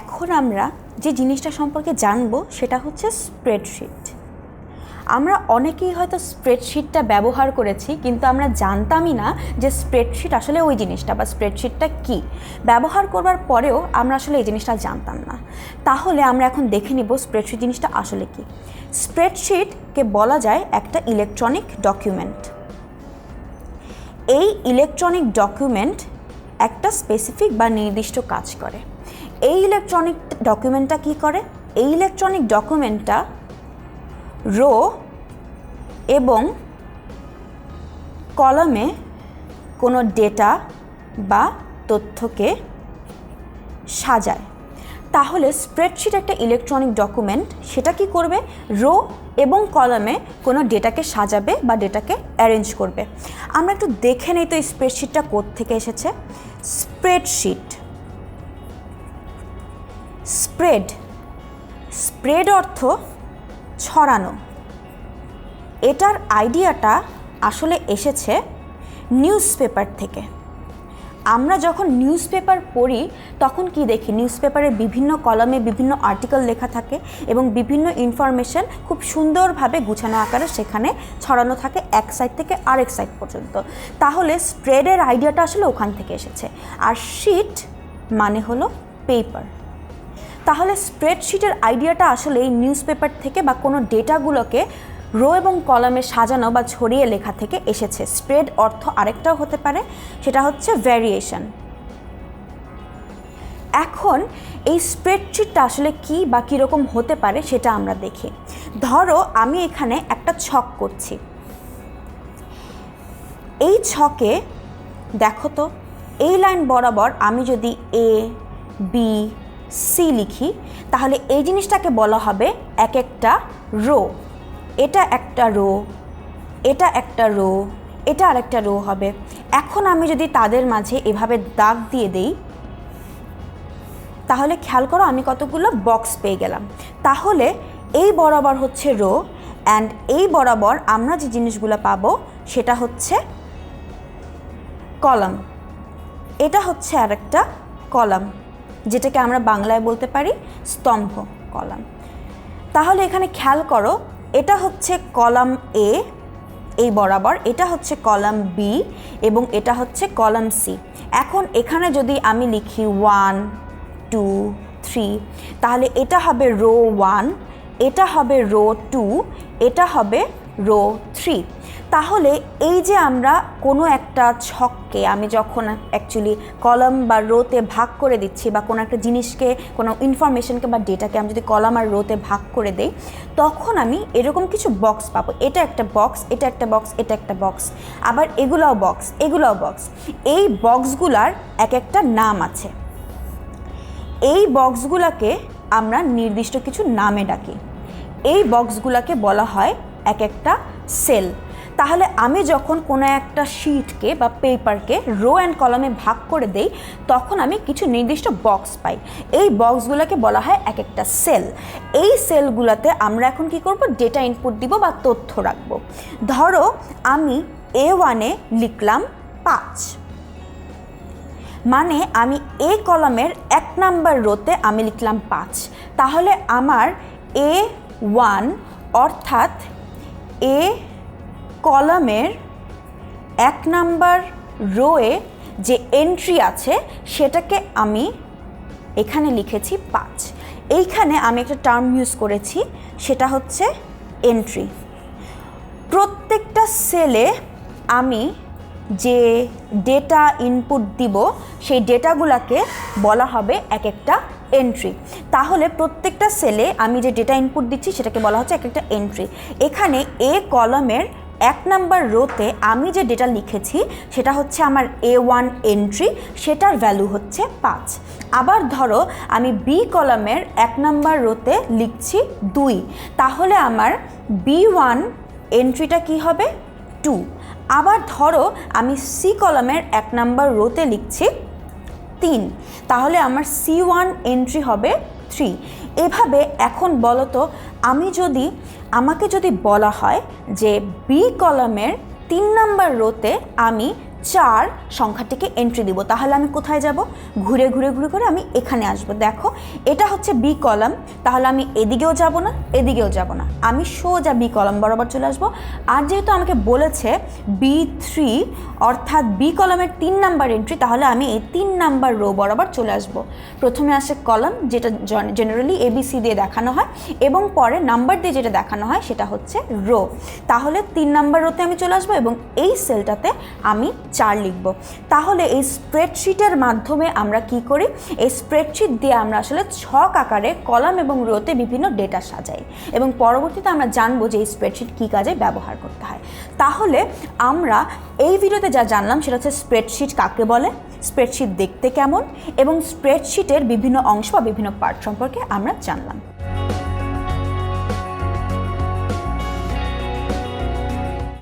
এখন আমরা যে জিনিসটা সম্পর্কে জানব সেটা হচ্ছে স্প্রেডশিট আমরা অনেকেই হয়তো স্প্রেডশিটটা ব্যবহার করেছি, কিন্তু আমরা জানতামই না যে স্প্রেডশিট আসলে ওই জিনিসটা বা স্প্রেডশিটটা কি। ব্যবহার করবার পরেও আমরা আসলে এই জিনিসটা জানতাম না। তাহলে আমরা এখন দেখে নিব স্প্রেডশিট জিনিসটা আসলে কি। স্প্রেডশিটকে বলা যায় একটা ইলেকট্রনিক ডকুমেন্ট এই ইলেকট্রনিক ডকুমেন্ট একটা স্পেসিফিক বা নির্দিষ্ট কাজ করে। এই ইলেকট্রনিক ডকুমেন্টটা কি করে? এই ইলেকট্রনিক ডকুমেন্টটা রো এবং কলমে কোনো ডেটা বা তথ্যকে সাজায়। তাহলে স্প্রেডশিট একটা ইলেকট্রনিক ডকুমেন্ট সেটা কি করবে? রো এবং কলমে কোনো ডেটাকে সাজাবে বা ডেটাকে অ্যারেঞ্জ করবে। আমরা একটু দেখে নেই তো এই স্প্রেডশিটটা থেকে এসেছে? Spreadsheet spread. স্প্রেড অর্থ ছড়ানো। এটার আইডিয়াটা আসলে এসেছে নিউজ পেপার থেকে। আমরা যখন নিউজ পেপার পড়ি, তখন কি দেখি? নিউজ পেপারে বিভিন্ন কলমে বিভিন্ন আর্টিকেল লেখা থাকে এবং বিভিন্ন ইনফরমেশন খুব সুন্দরভাবে গুছানো আকারে সেখানে ছড়ানো থাকে এক সাইড থেকে আরেক সাইড পর্যন্ত। তাহলে স্প্রেডের আইডিয়াটা আসলে ওখান থেকে এসেছে। আর শিট মানে হলো পেপার। তাহলে স্প্রেডশিটের আইডিয়াটা আসলে এই নিউজ পেপার থেকে বা কোনো ডেটাগুলোকে রো এবং কলামে সাজানো বা ছড়িয়ে লেখা থেকে এসেছে। স্প্রেড অর্থ আরেকটাও হতে পারে, সেটা হচ্ছে ভ্যারিয়েশন এখন এই স্প্রেডশিটটা আসলে কি বা কীরকম হতে পারে সেটা আমরা দেখি। ধরো আমি এখানে একটা ছক করছি। এই ছকে দেখো তো, এই লাইন বরাবর আমি যদি এ বি সি লিখি, তাহলে এই জিনিসটাকে বলা হবে এক একটা রো। এটা একটা রো, এটা একটা রো, এটা আরেকটা রো হবে। এখন আমি যদি তাদের মাঝে এভাবে দাগ দিয়ে দেই, তাহলে খেয়াল করো আমি কতগুলো বক্স পেয়ে গেলাম। তাহলে এই বরাবর হচ্ছে রো অ্যান্ড এই বরাবর আমরা যে জিনিসগুলো পাবো সেটা হচ্ছে কলাম। এটা হচ্ছে আরেকটা কলাম। যেটাকে আমরা বাংলায় বলতে পারি স্তম্ভ কলাম। তাহলে এখানে খেয়াল করো, এটা হচ্ছে কলাম এ এই বরাবর, এটা হচ্ছে কলাম বি এবং এটা হচ্ছে কলাম সি এখন এখানে যদি আমি লিখি ওয়ান টু থ্রি তাহলে এটা হবে রো ওয়ান এটা হবে রো টু এটা হবে রো থ্রি। তাহলে এই যে আমরা কোনো একটা ছককে আমি যখন অ্যাকচুয়ালি কলম বা রোতে ভাগ করে দিচ্ছি বা কোনো একটা জিনিসকে, কোনো ইনফরমেশনকে বা ডেটাকে আমি যদি কলম আর রোতে ভাগ করে দেই, তখন আমি এরকম কিছু বক্স পাবো। এটা একটা বক্স এটা একটা বক্স এটা একটা বক্স আবার এগুলাও বক্স এগুলাও বক্স এই বক্সগুলার এক একটা নাম আছে। এই বক্সগুলোকে আমরা নির্দিষ্ট কিছু নামে ডাকি। এই বক্সগুলোকে বলা হয় এক একটা সেল। তাহলে আমি যখন কোনো একটা শিটকে বা পেপারকে রো অ্যান্ড কলমে ভাগ করে দেই, তখন আমি কিছু নির্দিষ্ট বক্স পাই। এই বক্সগুলোকে বলা হয় এক একটা সেল। এই সেলগুলোতে আমরা এখন কি করব? ডেটা ইনপুট দিব বা তথ্য রাখব। ধরো, আমি এ ওয়ানে লিখলাম পাঁচ। মানে আমি এ কলমের এক নাম্বার রোতে আমি লিখলাম পাঁচ। তাহলে আমার এ ওয়ান অর্থাৎ এ কলমের এক নাম্বার রোয়ে যে এন্ট্রি আছে, সেটাকে আমি এখানে লিখেছি পাঁচ। এইখানে আমি একটা টার্ম ইউজ করেছি, সেটা হচ্ছে এন্ট্রি প্রত্যেকটা সেলে আমি যে ডেটা ইনপুট দিব, সেই ডেটাগুলোকে বলা হবে এক একটা এন্ট্রি তাহলে প্রত্যেকটা সেলে আমি যে ডেটা ইনপুট দিচ্ছি, সেটাকে বলা হচ্ছে এক একটা এন্ট্রি এখানে এ কলমের এক নাম্বার রোতে আমি যে ডেটা লিখেছি, সেটা হচ্ছে আমার এ ওয়ান এন্ট্রি সেটার ভ্যালু হচ্ছে পাঁচ। আবার ধরো, আমি বি কলমের এক নাম্বার রোতে লিখছি দুই। তাহলে আমার বি ওয়ান এন্ট্রিটা কি হবে? টু আবার ধরো, আমি সি কলমের এক নাম্বার রোতে লিখছি তিন, তাহলে আমার সি ওয়ান এন্ট্রি হবে থ্রি এভাবে এখন বলতো, আমি যদি, আমাকে যদি বলা হয় যে বি কলামের তিন নম্বর রোতে আমি চার সংখ্যাটিকে এন্ট্রি দিব। তাহলে আমি কোথায় যাব? ঘুরে ঘুরে ঘুরে ঘুরে আমি এখানে আসব। দেখো, এটা হচ্ছে বি কলাম তাহলে আমি এদিকেও যাব না, এদিকেও যাব না। আমি সোজা বি কলাম বরাবর চলে আসব। আর যেহেতু আমাকে বলেছে বি থ্রি অর্থাৎ বি কলামের তিন নাম্বার এন্ট্রি তাহলে আমি এই তিন নাম্বার রো বরাবর চলে আসব। প্রথমে আসে কলাম যেটা জেনারেলি এবিসি দিয়ে দেখানো হয়, এবং পরে নাম্বার দিয়ে যেটা দেখানো হয়, সেটা হচ্ছে রো তাহলে তিন নাম্বার রোতে আমি চলে আসব, এবং এই সেলটাতে আমি চার লিখব। তাহলে এই স্প্রেডশিটের মাধ্যমে আমরা কি করি? এই স্প্রেডশিট দিয়ে আমরা আসলে ছক আকারে কলাম এবং রোতে বিভিন্ন ডেটা সাজাই এবং পরবর্তীতে আমরা জানব যে এই স্প্রেডশিট কী কাজে ব্যবহার করতে হয়। তাহলে আমরা এই ভিডিওতে যা জানলাম সেটা হচ্ছে স্প্রেডশিট কাকে বলে স্প্রেডশিট দেখতে কেমন এবং স্প্রেডশিটের বিভিন্ন অংশ বা বিভিন্ন পার্ট সম্পর্কে আমরা জানলাম।